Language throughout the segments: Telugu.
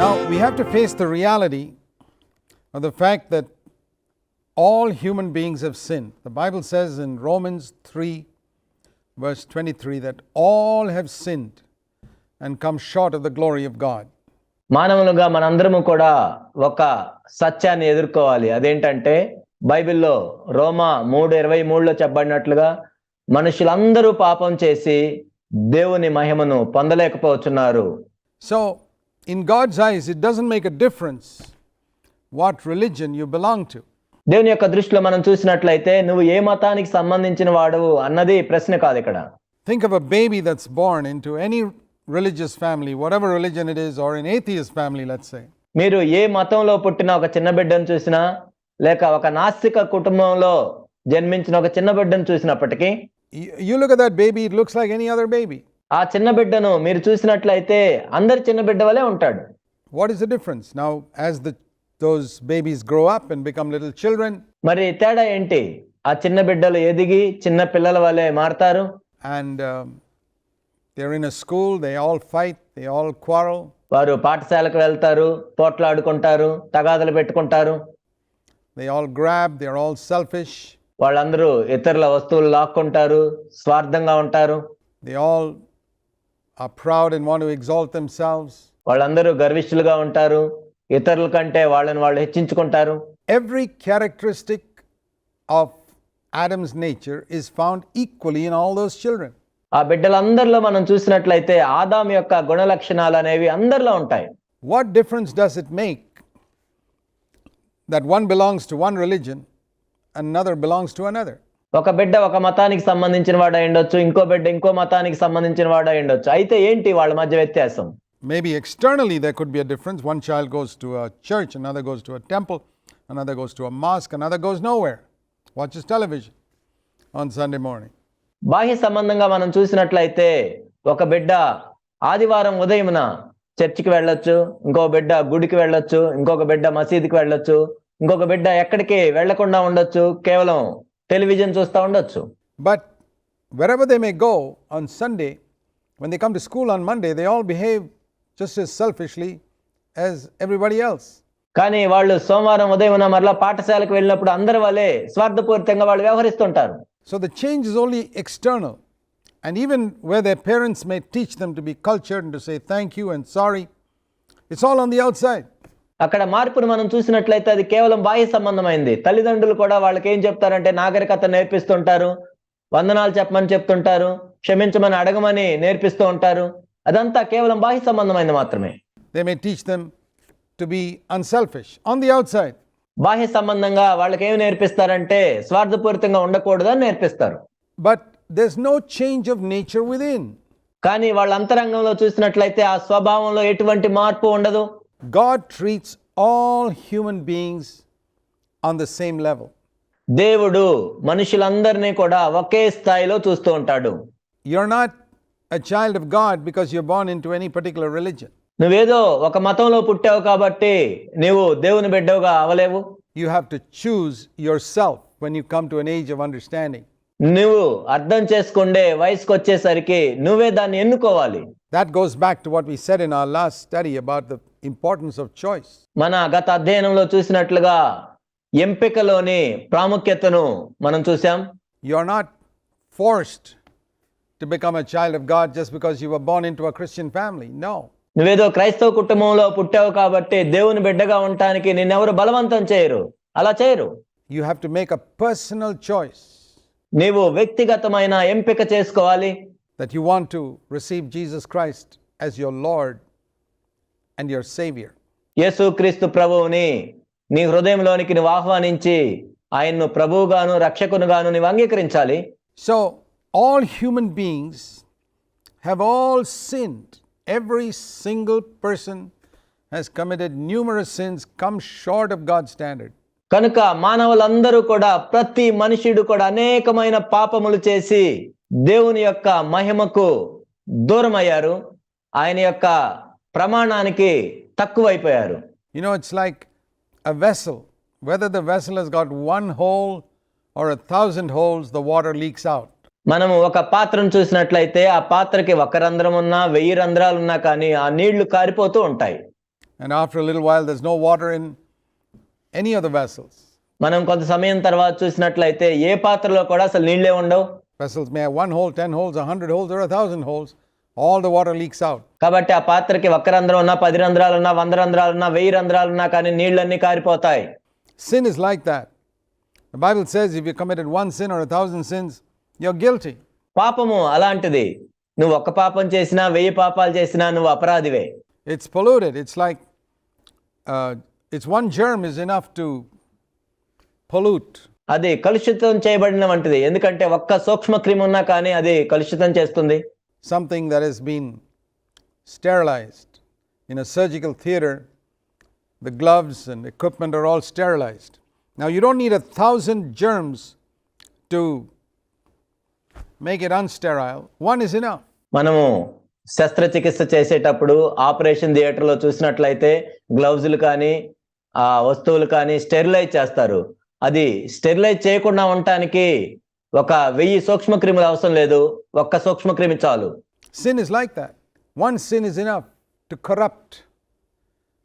Now, we have to face the reality of the fact that all human beings have sinned. The Bible says in Romans 3, verse 23, that all have sinned and come short of the glory of God. మానవులుగా మనందరము కూడా ఒక సత్యాన్ని ఎదుర్కోవాలి అదేంటంటే బైబిల్లో రోమా మూడు ఇరవై మూడులో చెప్పబడినట్లుగా మనుషులందరూ పాపం చేసి దేవుని మహిమను పొందలేకపోతున్నారు So, in God's eyes, it doesn't make a difference what religion you belong to. దేవుని యొక్క దృష్టిలో మనం చూసినట్లయితే నువ్వు ఏ మతానికి సంబంధించిన వాడు అన్నది ప్రశ్న కాదు ఇక్కడ Think of a baby that's born into any religious family, whatever religion it is, or an atheist family, let's say. మీరు ఏ మతంలో పుట్టిన ఒక చిన్న బిడ్డను చూసినా లేక ఒక నాస్తిక కుటుంబంలో జన్మించిన ఒక చిన్న బిడ్డను చూసినప్పటికీ You, you look at that baby, it looks like any other baby. ఆ చిన్న బిడ్డను మీరు చూసినట్లయితే అందరి చిన్న బిడ్డ వలే ఉంటాడు. What is the difference now as the those babies grow up and become little children మరి తేడా ఏంటి? ఆ చిన్న బిడ్డలు ఎదిగి చిన్న పిల్లల వలే మారుతారు? And there in a school they all fight they all quarrel వారు పాఠశాలకు వెళ్తారు పోట్లాడుకుంటారు తగాదలు పెట్టుకుంటారు. They all grab they are all selfish వాళ్ళందరూ ఇతరుల వస్తువులు లాక్కుంటారు స్వార్థంగా ఉంటారు. They all are proud and want to exalt themselves. వాళ్ళందరూ గర్విష్ఠులుగా ఉంటారు ఇతరుల కంటే వాళ్ళని వాళ్ళు హెచ్చించుకుంటారు Every characteristic of Adam's nature is found equally in all those children. ఆ బిడ్డలందరిలో మనం చూసినట్లయితే ఆదాం యొక్క గుణ లక్షణాలు అనేవి అందరిలో ఉంటాయి What difference does it make that one belongs to one religion, another belongs to another? ఒక బిడ్డ ఒక మతానికి సంబంధించిన వాడు అయి ఉండొచ్చు ఇంకో బిడ్డ ఇంకో మతానికి సంబంధించిన వాడు అయి ఉండొచ్చు అయితే ఏంటి వాళ్ళ మధ్య వ్యత్యాసం Maybe externally there could be a difference. One child goes to a church, another goes to a temple, another goes to a mosque, another goes nowhere, watches television on Sunday morning. బాహ్య సంబంధంగా మనం చూసినట్లయితే ఒక బిడ్డ ఆదివారం ఉదయమున చర్చికి వెళ్ళొచ్చు ఇంకో బిడ్డ గుడికి వెళ్ళొచ్చు ఇంకొక బిడ్డ మసీదుకి వెళ్ళొచ్చు ఇంకొక బిడ్డ ఎక్కడికి వెళ్ళకుండా ఉండొచ్చు కేవలం టెలివిజన్ చూస్తూ ఉండొచ్చు But wherever they may go on Sunday, when they come to school on Monday, they all behave just as selfishly as everybody else. కానీ వాళ్ళు సోమవారం ఉదయం మరలా పాఠశాలకు వెళ్ళినప్పుడు అందరి వలె స్వార్థపూరితంగా వాళ్ళు వ్యవహరిస్తుంటారు So the change is only external. And even where their parents may teach them to be cultured and to say thank you and sorry, it's all on the outside. అక్కడ మార్పును మనం చూసినట్లయితే అది కేవలం బాహ్య సంబంధమైంది. తల్లిదండ్రులు కూడా వాళ్ళకి ఏం చెప్తారంటే నాగరికత నేర్పిస్తుంటారు వందనాలు చెప్పమని చెప్తుంటారు క్షమించమని అడగమని నేర్పిస్తూ ఉంటారు. అదంతా కేవలం బాహ్య సంబంధమైంది మాత్రమే. They may teach them to be unselfish on the outside. బాహ్య సంబంధంగా వాళ్ళకి ఏమి నేర్పిస్తారంటే స్వార్థపూరితంగా ఉండకూడదని నేర్పిస్తారు. But there's no change of nature within. కానీ వాళ్ళ అంతరంగంలో చూసినట్లయితే ఆ స్వభావంలో ఎటువంటి మార్పు ఉండదు. God treats all human beings on the same level. దేవుడు మనుషులందరినీ కూడా ఒకే స్థాయిలో చూస్తూ ఉంటాడు You're not a child of God because you're born into any particular religion. నువ్వేదో ఒక మతంలో పుట్టావు కాబట్టి నీవు దేవుని బిడ్డవుగా అవలేవు You have to choose yourself when you come to an age of understanding. నువ్వు అర్థం చేసుకుండే వయసుకు వచ్చేసరికి నువ్వే దాన్ని ఎన్నుకోవాలి That goes back to what we said in our last study about the importance of choice. మన గత అధ్యయనంలో చూసినట్లుగా ఎంపికలోని ప్రాముఖ్యతను మనం చూసాం You're not forced to become a child of God just because you were born into a Christian family. No. నువ్వేదో క్రైస్తవ కుటుంబంలో పుట్టావు కాబట్టి దేవుని బిడ్డగా ఉండటానికి నిన్నెవరు బలవంతం చేయరు అలా చేయరు You have to make a personal choice నీవు వ్యక్తిగతమైన ఎంపిక చేసుకోవాలి that you want to receive Jesus Christ as your Lord and your Savior. యేసుక్రీస్తు ప్రభువుని నీ హృదయంలోనికి నువ్వు ఆహ్వానించి ఆయన్ను ప్రభువుగాను రక్షకునుగాను నీవు అంగీకరించాలి So, all human beings have all sinned. Every single person has committed numerous sins, come short of God's standard. కనుక మానవులందరూ కూడా ప్రతి మనుషుడు కూడా అనేకమైన పాపములు చేసి దేవుని యొక్క మహిమకు దూరం అయ్యారు ఆయన యొక్క ప్రమాణానికి తక్కువైపోయారు. You know it's like a vessel whether the vessel has got one hole or a thousand holes the water leaks out మనము ఒక పాత్రను చూసినట్లయితే ఆ పాత్రకి ఒక రంధ్రం ఉన్నా వెయ్యి రంధ్రాలు ఉన్నా కానీ ఆ నీళ్ళు కారిపోతూ ఉంటాయి. And after little while there's no water in any of the vessels మనం కొంత సమయం తర్వాత చూసినట్లయితే ఏ పాత్రలో కూడా అసలు నీళ్ళే ఉండవు. Vessels may have one hole, ten holes, a hundred holes, or a thousand holes. All the water leaks out. కాబట్టి ఆ పాత్రకి ఒక్క రంధ్రం ఉన్నా పది రంధ్రాలు ఉన్నా వంద రంధ్రాలు ఉన్నా వెయ్యి రంధ్రాలు ఉన్నా కానీ నీళ్ళన్నీ కారిపోతాయి Sin is like that. The Bible says if you committed one sin or a thousand sins, you're guilty. పాపము అలాంటిది నువ్వు ఒక్క పాపం చేసినా వెయ్యి పాపాలు చేసినా నువ్వు అపరాధివే It's polluted. It's like uh, it's one germ is enough to pollute. అది కలుషితం చేయబడిన వంటిది. ఎందుకంటే ఒక్క సూక్ష్మ క్రిమి ఉన్నా కానీ అది కలుషితం చేస్తుంది. Something that is been sterilised in a surgical theatre the gloves and equipment are all sterilised now you don't need a thousand germs to make it unsterile one is in మనము శస్త్రచికిత్స చేసేటప్పుడు ఆపరేషన్ థియేటర్లో చూసినట్లయితే గ్లౌజులు కానీ ఆ వస్తువులు కానీ స్టెరిలైజ్ చేస్తారు. అది స్టెరిలైజ్ చేయకుండా ఉండటానికి ఒక వెయ్యి సూక్ష్మ క్రిములు అవసరం లేదు. ఒక్క సూక్ష్మ క్రిమి చాలు. Sin is like that one sin is enough to corrupt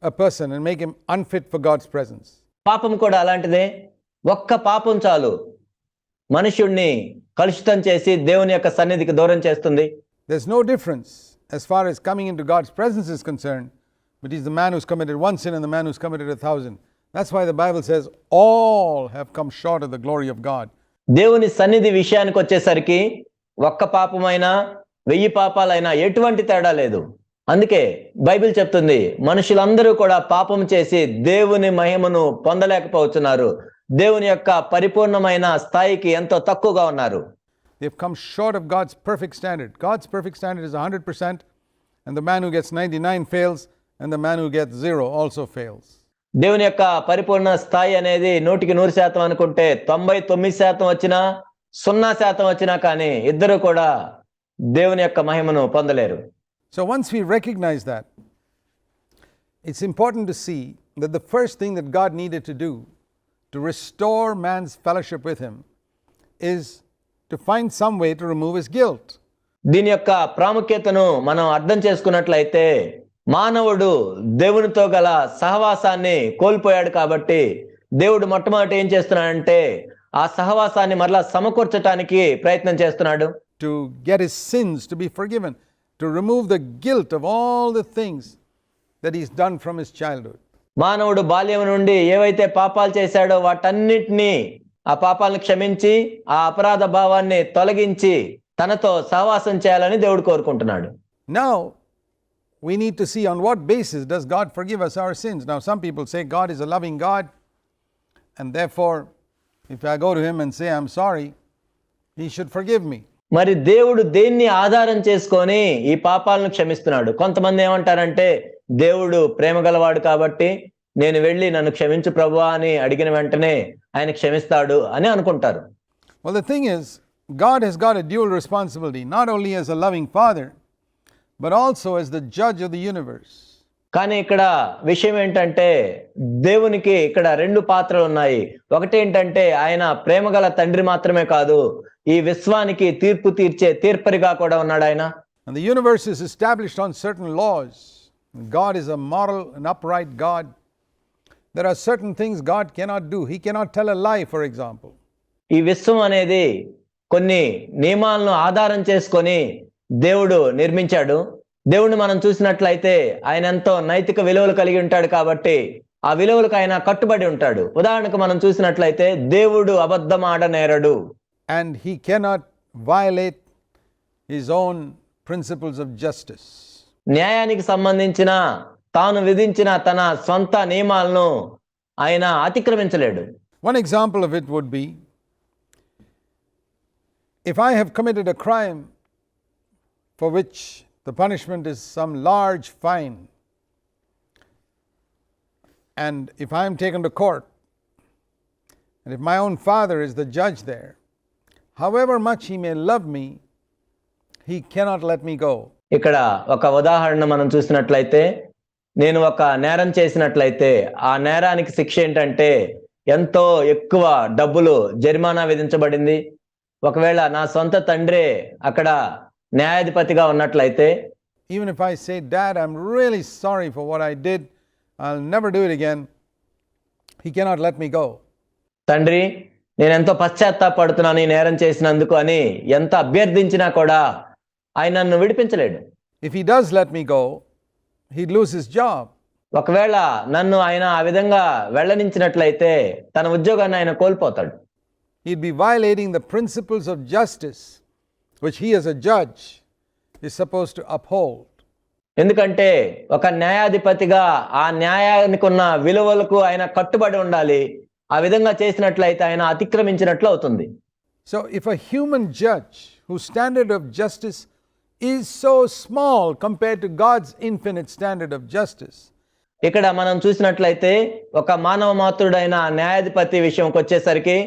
a person and make him unfit for God's presence పాపం కూడా అలాంటిదే. ఒక్క పాపం చాలు. మనుషుణ్ణి కలుషితం చేసి దేవుని యొక్క సన్నిధికి దూరం చేస్తుంది. There is no difference as far as coming into god's presence is concerned but he's the man who's committed one sin and the man who's committed a thousand. That's why the Bible says all have come short of the glory of God. దేవుని సన్నిధి విషయానికి వచ్చేసరికి ఒక్క పాపమైనా వెయ్యి పాపాలైనా ఎటువంటి తేడా లేదు అందుకే బైబిల్ చెప్తుంది మనుషులందరూ కూడా పాపం చేసి దేవుని మహిమను పొందలేకపోతున్నారు దేవుని యొక్క పరిపూర్ణమైన స్థాయికి ఎంతో తక్కువగా ఉన్నారు They've come short of God's perfect standard. God's perfect standard is 100%, and the man who gets 99 fails, and the man who gets zero also fails. దేవుని యొక్క పరిపూర్ణ స్థాయి అనేది నూటికి నూరు శాతం అనుకుంటే తొంభై తొమ్మిది శాతం వచ్చినా సున్నా శాతం వచ్చినా కానీ ఇద్దరు కూడా దేవుని యొక్క మహిమను పొందలేరు. So once we recognise that it's important to see that the first thing that God needed to do to restore man's fellowship with him is to find some way to remove his guilt దీని యొక్క ప్రాముఖ్యతను మనం అర్థం చేసుకున్నట్లయితే మానవుడు దేవునితో గల సహవాసాన్ని కోల్పోయాడు కాబట్టి దేవుడు మొట్టమొదటి ఏం చేస్తున్నాడంటే ఆ సహవాసాన్ని మరలా సమకూర్చటానికి ప్రయత్నం చేస్తున్నాడు to get his sins to be forgiven, to remove the guilt of all the things that he's done from his childhood. మానవుడు బాల్యం నుండి ఏవైతే పాపాలు చేశాడో వాటన్నిటినీ ఆ పాపాలను క్షమించి ఆ అపరాధ భావాన్ని తొలగించి తనతో సహవాసం చేయాలని దేవుడు కోరుకుంటున్నాడు Now, we need to see on what basis does God forgive us our sins. Now, some people say God is a loving God, and therefore, if I go to Him and say, I'm sorry, He should forgive me. మరి దేవుడు దేన్ని ఆధారం చేసుకొని ఈ పాపాలను క్షమిస్తున్నాడు కొంతమంది ఏమంటారంటే దేవుడు ప్రేమ గలవాడు కాబట్టి నేను వెళ్ళి నన్ను క్షమించు ప్రభువా అని అడిగిన వెంటనే ఆయన క్షమిస్తాడు అని అనుకుంటారు Well, the thing is, God has got a dual responsibility, not only as a loving Father, but also as the judge of the universe. కానీ ఇక్కడ విషయం ఏంటంటే దేవునికి ఇక్కడ రెండు పాత్రలు ఉన్నాయి ఒకటి ఏంటంటే ఆయన ప్రేమగల తండ్రి మాత్రమే కాదు ఈ విశ్వానికి తీర్పు తీర్చే తీర్పరిగా కూడా ఉన్నాడు ఆయన And the universe is established on certain laws. God is a moral and upright God. There are certain things God cannot do. He cannot tell a lie, for example. ఈ విశ్వం అనేది కొన్ని నియమాలను ఆధారం చేసుకొని దేవుడు నిర్మించాడు. దేవుడిని మనం చూసినట్లయితే ఆయన ఎంతో నైతిక విలువలు కలిగి ఉంటాడు కాబట్టి ఆ విలువలకు ఆయన కట్టుబడి ఉంటాడు. ఉదాహరణకు మనం చూసినట్లయితే దేవుడు అబద్ధం ఆడనేరడు And he cannot violate his own principles of justice. న్యాయానికి సంబంధించిన తాను విధించిన తన సొంత నియమాలను ఆయన అతిక్రమించలేడు. One example of it would be if I have committed a crime for which the punishment is some large fine, and if I am taken to court, and if my own father is the judge there, however much he may love me, he cannot let me go. ఇక్కడ ఒక ఉదాహరణ మనం చూసినట్లయితే నేను ఒక నేరం చేసినట్లయితే ఆ నేరానికి శిక్ష ఏంటంటే ఎంతో ఎక్కువ డబ్బులు జరిమానా విధించబడింది ఒకవేళ నా సొంత తండ్రే అక్కడ న్యాయాధిపతిగా ఉన్నట్లయితే even if I say dad I'm really sorry for what I did I'll never do it again he cannot let me go తండ్రి నేను ఎంతో పశ్చాత్తాపడుతున్నాను ఈ నేరం చేసినందుకు అని ఎంత అభ్యర్థించినా కూడా ఆయన నన్ను విడిపించలేడు. If he does let me go he lose his job ఒకవేళ నన్ను ఆయన ఆ విధంగా వెళ్ళనించినట్లయితే తన ఉద్యోగాన్ని ఆయన కోల్పోతాడు. He be violating the principles of justice which he as a judge is supposed to uphold. ఎందుకంటే ఒక న్యాయాధిపతిగా ఆ న్యాయానికి ఉన్న విలువలకు ఆయన కట్టుబడి ఉండాలి ఆ విధంగా చేసినట్లయితే ఆయన అతిక్రమించినట్లు అవుతుంది so if a human judge who standard of justice is so small compare to God's infinite standard of justice ఇక్కడ మనం చూసినట్లయితే ఒక మానవ మాతృడైన న్యాయాధిపతి విషయంకి వచ్చేసరికి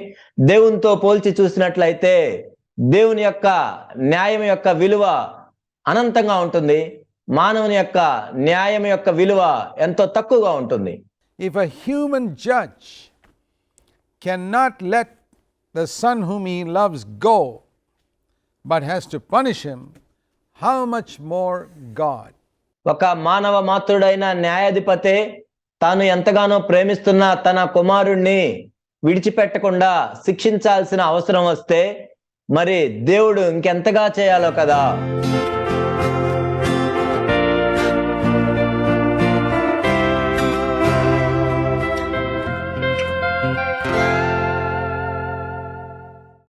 దేవునితో పోల్చి చూసినట్లయితే దేవుని యొక్క న్యాయం యొక్క విలువ అనంతంగా ఉంటుంది మానవుని యొక్క న్యాయం యొక్క విలువ ఎంతో తక్కువగా ఉంటుంది if a human judge cannot let the son whom he loves go, but has to punish him, how much more God? ఒక మానవ మాతృడైన న్యాయాధిపతే తాను ఎంతగానో ప్రేమిస్తున్న తన కుమారుణ్ణి విడిచిపెట్టకుండా శిక్షించాల్సిన అవసరం వస్తే మరి దేవుడు ఇంకెంతగా చేయాలో కదా?